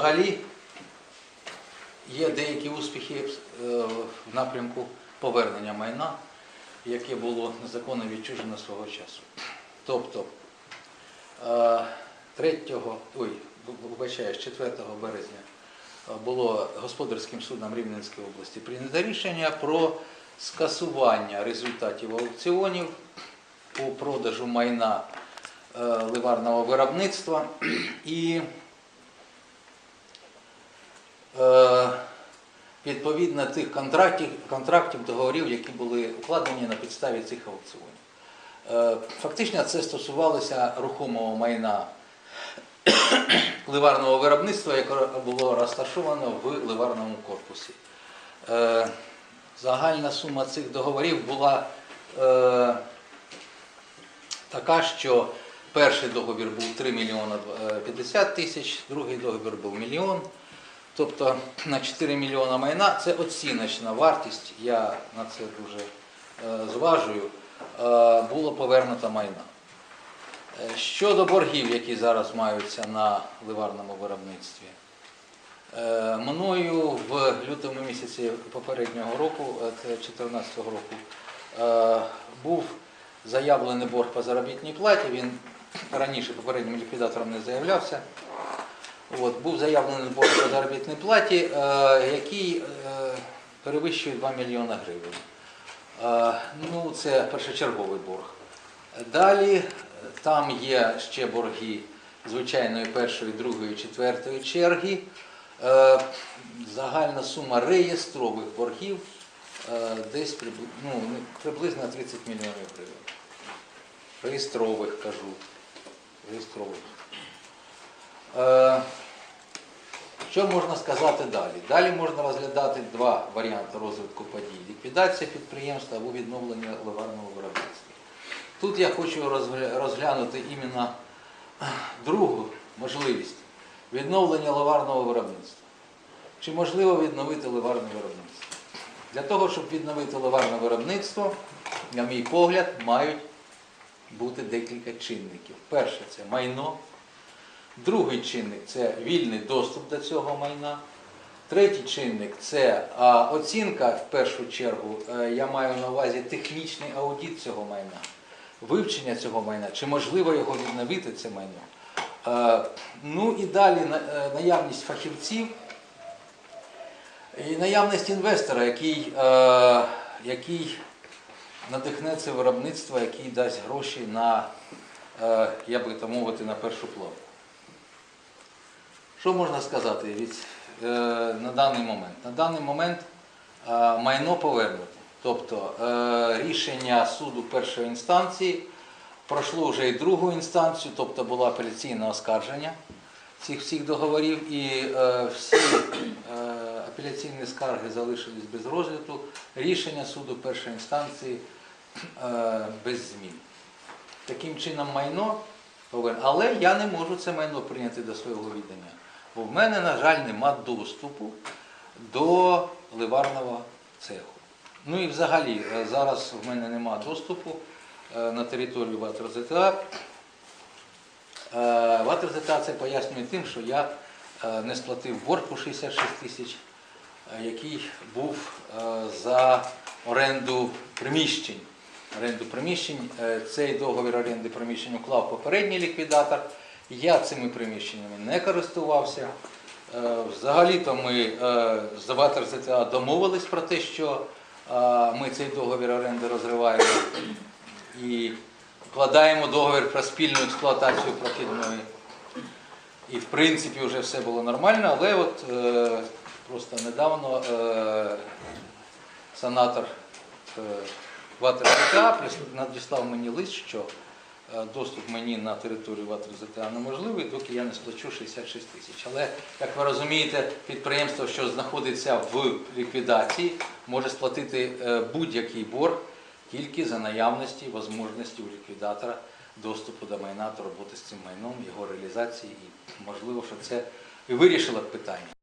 взагалі є деякі успіхи е, в напрямку повернення майна, яке було незаконно відчужено свого часу. Тобто е, 3, ой, вибачаюсь, 4 березня е, було господарським судом Рівненської області прийнято рішення про скасування результатів аукціонів по продажу майна е, ливарного виробництва і е, відповідно тих контрактів, контрактів, договорів, які були укладені на підставі цих аукціонів. Е, Фактично це стосувалося рухомого майна ливарного виробництва, яке було розташовано в ливарному корпусі. Е, Загальна сума цих договорів була е, така, що перший договір був 3 мільйона 50 тисяч, другий договір був мільйон. Тобто на 4 мільйона майна це оціночна вартість, я на це дуже е, зважую, е, було повернуто майна. Е, Щодо боргів, які зараз маються на ливарному виробництві, мною в лютому місяці попереднього року, е, це 2014 року, був заявлений борг по заробітній платі. Він раніше попереднім ліквідатором не заявлявся. От, був заявлений борг по заробітній платі, е, який е, перевищує 2 мільйона гривень. Е, ну, це першочерговий борг. Далі е, там є ще борги звичайної першої, другої, четвертої черги. Е, загальна сума реєстрових боргів е, десь прибли- ну, приблизно 30 мільйонів гривень. Реєстрових кажу. Реєстрових. Е, Що можна сказати далі? Далі можна розглядати два варіанти розвитку подій: ліквідація підприємства або відновлення ливарного виробництва. Тут я хочу розглянути іменно другу можливість відновлення ливарного виробництва. Чи можливо відновити ливарне виробництво? Для того, щоб відновити ливарне виробництво, на мій погляд, мають бути декілька чинників. Перше це майно. Другий чинник це вільний доступ до цього майна. Третій чинник це оцінка, в першу чергу, е, я маю на увазі технічний аудит цього майна, вивчення цього майна, чи можливо його відновити, це майно. Е, ну і далі е, наявність фахівців і наявність інвестора, який, який надихне це виробництво, який дасть гроші на, я би так мовити, на першу плаву. Що можна сказати від, е, на даний момент? На даний момент е, майно повернуто. Тобто е, рішення суду першої інстанції пройшло вже і другу інстанцію, тобто було апеляційне оскарження цих всіх договорів, і е, всі е, апеляційні скарги залишились без розгляду. Рішення суду першої інстанції е, без змін. Таким чином майно. Але я не можу це майно прийняти до свого відання. Бо в мене, на жаль, нема доступу до ливарного цеху. Ну і взагалі, е, зараз в мене нема доступу е, на територію Ватер ЗТА. Е, це пояснює тим, що я не сплатив борг по 66 тисяч, який був за оренду приміщень. Оренду приміщень. Цей договір оренди приміщень уклав попередній ліквідатор. Я цими приміщеннями не користувався. Е, Взагалі-то ми е, з Ватер домовились про те, що е, ми цей договір оренди розриваємо і вкладаємо договір про спільну експлуатацію прохідної. І в принципі вже все було нормально, але от просто недавно сенатор е, Ватер ЗТА надіслав мені лист, що доступ мені на територію Ватер ЗТА неможливий, доки я не сплачу 66 тисяч. Але, як ви розумієте, підприємство, що знаходиться в ліквідації, може сплатити е, будь-який борг тільки за наявності можливості у ліквідатора доступу до майна та роботи з цим майном, його реалізації, і можливо, що це і вирішило питання.